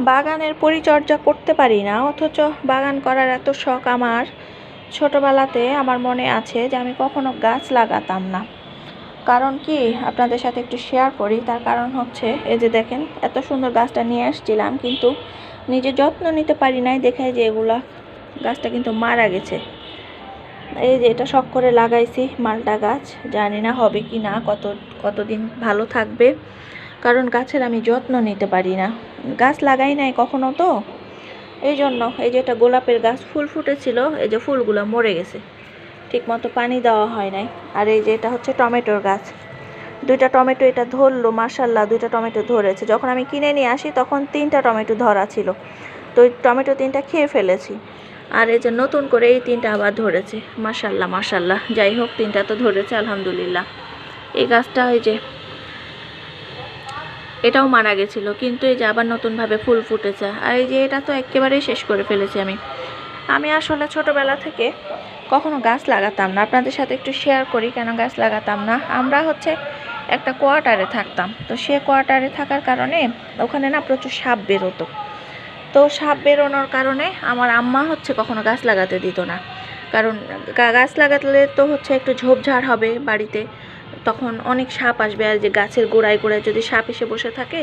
বাগানের পরিচর্যা করতে পারি না, অথচ বাগান করার এত শখ আমার ছোটবেলাতে আমার মনে আছে যে আমি কখনো গাছ লাগাতাম না। কারণ কি? আপনাদের সাথে একটু শেয়ার করি। তার কারণ হচ্ছে, এই যে দেখেন, এত সুন্দর গাছটা নিয়ে আসছিলাম, কিন্তু নিজে যত্ন নিতে পারি নাই দেখে যে এগুলা গাছটা কিন্তু মারা গেছে। এই যে এটা শখ করে লাগাইছি মালটা গাছ, জানি না হবে কি না কত, কতদিন ভালো থাকবে। কারণ গাছের আমি যত্ন নিতে পারি না। গাছ লাগাই নাই কখনো তো? এই জন্য এই যে এটা গোলাপের গাছ ফুল ফুটেছিল, এই যে ফুলগুলো মরে গেছে। ঠিক মতো পানি দেওয়া হয় নাই। আর এই যে এটা হচ্ছে টমেটোর গাছ। দুইটা টমেটো এটা ধরলো মার্শাল্লাহ দুইটা টমেটো ধরেছে। যখন আমি কিনে নিয়ে আসি, তখন তিনটা টমেটো ধরা ছিল। তো ওই টমেটো তিনটা খেয়ে ফেলেছি। আর এই যে নতুন করে এই তিনটা আবার ধরেছে। মার্শাল্লাহ মার্শাল্লাহ যাই হোক, তিনটা তো ধরেছে, আলহামদুলিল্লাহ। এই গাছটা এই যে এটাও মারা গেছিল, কিন্তু এই যে আবার নতুনভাবে ফুল ফুটেছে। আর এই যে এটা তো একেবারেই শেষ করে ফেলেছি আমি। আমি আসলে ছোটবেলা থেকে কখনো গাছ লাগাতাম না। আপনাদের সাথে একটু শেয়ার করি কেন গাছ লাগাতাম না। আমরা হচ্ছে একটা কোয়ার্টারে থাকতাম। তো সে কোয়ার্টারে থাকার কারণে ওখানে না প্রচুর সাপ বেরোতো। তো সাপ বেরোনোর কারণে আমার আম্মা হচ্ছে কখনো গাছ লাগাতে দিত না। কারণ গাছ লাগালে তো হচ্ছে একটু ঝোপঝাড় হবে বাড়িতে। তখন অনেক সাপ আসবে আর যে গাছের গোড়ায় গোড়ায় যদি সাপ এসে বসে থাকে,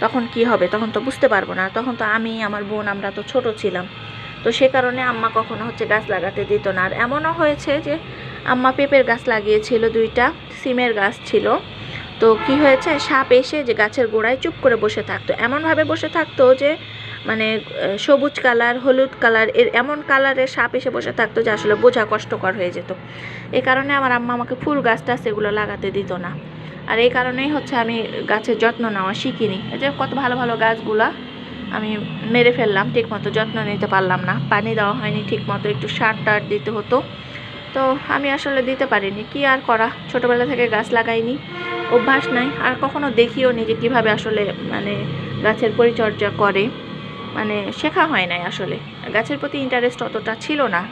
তখন কি হবে? তখন তো বুঝতে পারব না। তখন তো আমি, আমার বোন, আমরা তো ছোট ছিলাম। তো সে কারণে আম্মা কখনো হচ্ছে গাছ লাগাতে দিত না। আর এমনও হয়েছে যে আম্মা পেঁপের গাছ লাগিয়েছিল, দুইটা সিমের গাছ ছিল। তো কি হয়েছে? সাপ এসে যে গাছের গোড়ায় চুপ করে বসে থাকতো। এমনভাবে বসে থাকতো যে মানে সবুজ কালার, হলুদ কালার, এর এমন কালারের সাপ এসে বসে থাকতো যে আসলে বোঝা কষ্টকর হয়ে যেত। এই কারণে আমার আম্মা আমাকে ফুল গাছ টাছ এগুলো লাগাতে দিত না। আর এই কারণেই হচ্ছে আমি গাছের যত্ন নেওয়া শিখিনি। এই যে কত ভালো ভালো গাছগুলা আমি মেরে ফেললাম ঠিক মতো যত্ন নিতে পারলাম না। পানি দেওয়া হয়নি ঠিক মতো একটু সার টার দিতে হতো। তো আমি আসলে দিতে পারিনি। কি আর করা? ছোটোবেলা থেকে গাছ লাগাইনি, অভ্যাস নাই। আর কখনো দেখিও নি যে কীভাবে আসলে মানে গাছের পরিচর্যা করে। মানে শেখা হয় নাই আসলে। গাছের প্রতি ইন্টারেস্ট অতটা ছিল না।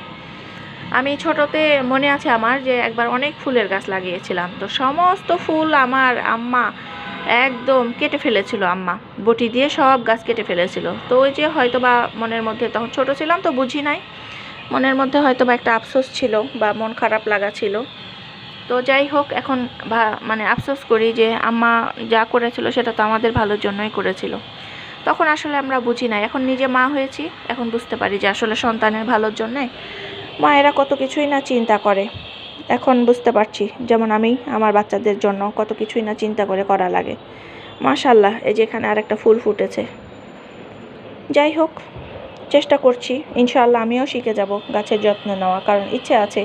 আমি ছোটতে মনে আছে আমার যে একবার অনেক ফুলের গাছ লাগিয়েছিলাম। তো সমস্ত ফুল আমার আম্মা একদম কেটে ফেলেছিল আম্মা। বটি দিয়ে সব গাছ কেটে ফেলেছিল। তো ওই যে হয়তো বা মনের মধ্যে তখন ছোট ছিলাম তো বুঝি নাই। মনের মধ্যে হয়তো বা একটা আফসোস ছিল বা মন খারাপ লাগা ছিল। তো যাই হোক, এখন মানে আফসোস করি যে আম্মা যা করেছিল সেটা তো আমাদের ভালোর জন্যই করেছিল। তখন আসলে আমরা বুঝি না এখন নিজে মা হয়েছি, এখন বুঝতে পারি যে আসলে সন্তানের ভালোর জন্যে মায়েরা কত কিছুই না চিন্তা করে। এখন বুঝতে পারছি, যেমন আমি আমার বাচ্চাদের জন্য কত কিছুই না চিন্তা করে করা লাগে। মাশাল্লাহ এই যে এখানে আরেকটা ফুল ফুটেছে। যাই হোক, চেষ্টা করছি, ইনশাআল্লাহ আমিও শিখে যাব গাছের যত্ন নেওয়া। কারণ ইচ্ছে আছে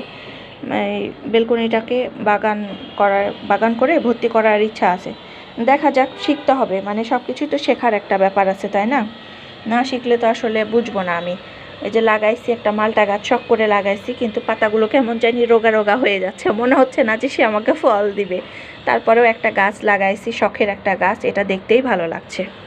বেলকনিটাকে বাগান করার, বাগান করে ভর্তি করার ইচ্ছা আছে। দেখা যাক, শিখতে হবে। মানে সব কিছুই তো শেখার একটা ব্যাপার আছে, তাই না? না শিখলে তো আসলে বুঝব না আমি। এই যে লাগাইছি একটা মালটা গাছ, শখ করে লাগাইছি, কিন্তু পাতাগুলো কেমন জানি রোগা রোগা হয়ে যাচ্ছে। মনে হচ্ছে না যে সে আমাকে ফল দিবে। তারপরেও একটা গাছ লাগাইছি, শখের একটা গাছ, এটা দেখতেই ভালো লাগছে।